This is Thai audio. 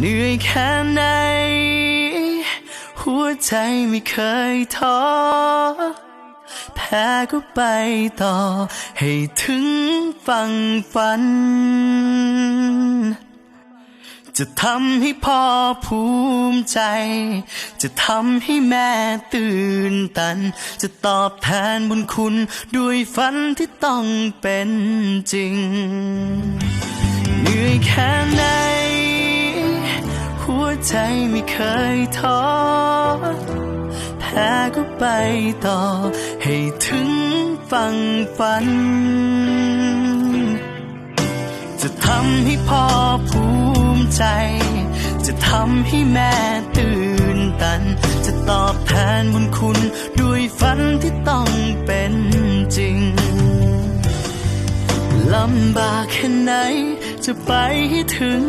เหนื่อยแค่ไหน หัวใจไม่เคยท้อ แพ้ก็ไปต่อ ให้ถึงฝั่งฝัน จะทำให้พ่อภูมิใจ จะทำให้แม่ตื่นตัน จะตอบแทนบุญคุณ ด้วยฝันที่ต้องเป็นจริง ใจไม่เคยท้อแพ้ก็ไปต่อ ให้ถึงฝั่งฝัน จะทำให้พ่อภูมิใจ จะทำให้แม่ตื่นตัน จะตอบแทนบุญคุณ ด้วยฝันที่ต้องเป็นจริงลำบากแค่ไหน จะไปให้ถึง